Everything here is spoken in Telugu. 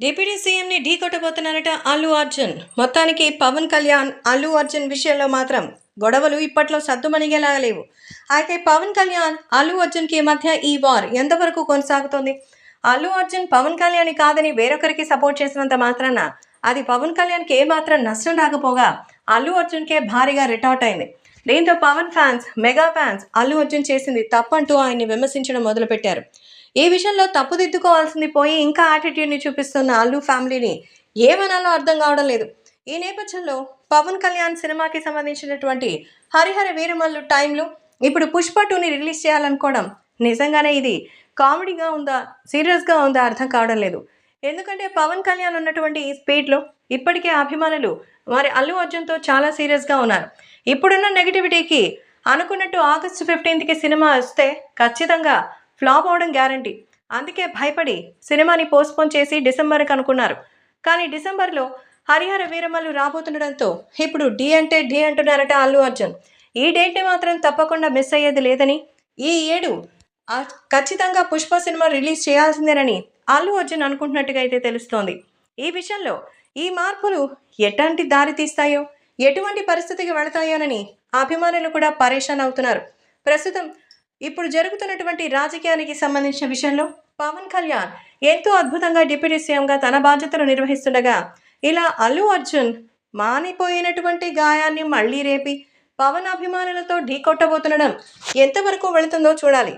డిప్యూటీ సీఎంని ఢీ కొట్టబోతున్నారట అల్లు అర్జున్. మొత్తానికి పవన్ కళ్యాణ్ అల్లు అర్జున్ విషయంలో మాత్రం గొడవలు ఇప్పట్లో సద్దుమణిగేలా లేవు. అయితే పవన్ కళ్యాణ్ అల్లు అర్జున్కి మధ్య ఈ వార్ ఎంతవరకు కొనసాగుతోంది? అల్లు అర్జున్ పవన్ కళ్యాణ్ కాదని వేరొకరికి సపోర్ట్ చేసినంత మాత్రాన అది పవన్ కళ్యాణ్కి ఏమాత్రం నష్టం రాకపోగా అల్లు అర్జున్కే భారీగా రిటార్ట్ అయింది. దీంతో Pavan fans mega fans Allu Arjun చేసింది తప్పంటూ ఆయన్ని విమర్శించడం మొదలుపెట్టారు. ఈ విషయంలో తప్పుదిద్దుకోవాల్సింది పోయి ఇంకా యాటిట్యూడ్ని చూపిస్తున్న అల్లు ఫ్యామిలీని ఏమనాలో అర్థం కావడం లేదు. ఈ నేపథ్యంలో పవన్ కళ్యాణ్ సినిమాకి సంబంధించినటువంటి హరిహర వీరమల్లు టైంలో ఇప్పుడు పుష్ప టూని రిలీజ్ చేయాలనుకోవడం నిజంగానే ఇది కామెడీగా ఉందా సీరియస్గా ఉందా అర్థం కావడం లేదు. ఎందుకంటే పవన్ కళ్యాణ్ ఉన్నటువంటి ఈ స్పీడ్లో ఇప్పటికే అభిమానులు వారి అల్లు అర్జున్తో చాలా సీరియస్గా ఉన్నారు. ఇప్పుడున్న నెగిటివిటీకి అనుకున్నట్టు ఆగస్టు ఫిఫ్టీన్త్కి సినిమా వస్తే ఖచ్చితంగా ఫ్లాప్ అవడం గ్యారంటీ. అందుకే భయపడి సినిమాని పోస్ట్పోన్ చేసి డిసెంబర్కి అనుకున్నారు. కానీ డిసెంబర్లో హరిహర వీరమల్లు రాబోతుండడంతో ఇప్పుడు డి అంటే డి అంటున్నారట అల్లు అర్జున్. ఈ డేట్ని మాత్రం తప్పకుండా మిస్ అయ్యేది లేదని ఈ ఏడు ఖచ్చితంగా పుష్ప సినిమా రిలీజ్ చేయాల్సిందేనని అల్లు అర్జున్ అనుకుంటున్నట్టుగా అయితే తెలుస్తోంది. ఈ విషయంలో ఈ మార్పులు ఎట్లాంటి దారి తీస్తాయో ఎటువంటి పరిస్థితికి వెళతాయోనని అభిమానులు కూడా పరేషాన్ అవుతున్నారు. ప్రస్తుతం ఇప్పుడు జరుగుతున్నటువంటి రాజకీయానికి సంబంధించిన విషయంలో పవన్ కళ్యాణ్ ఎంతో అద్భుతంగా డిప్యూటీ సీఎంగా తన బాధ్యతలు నిర్వహిస్తుండగా ఇలా అల్లు అర్జున్ మానిపోయినటువంటి గాయాన్ని మళ్ళీ రేపి పవన్ అభిమానులతో ఢీకొట్టబోతుండడం ఎంతవరకు వెళుతుందో చూడాలి.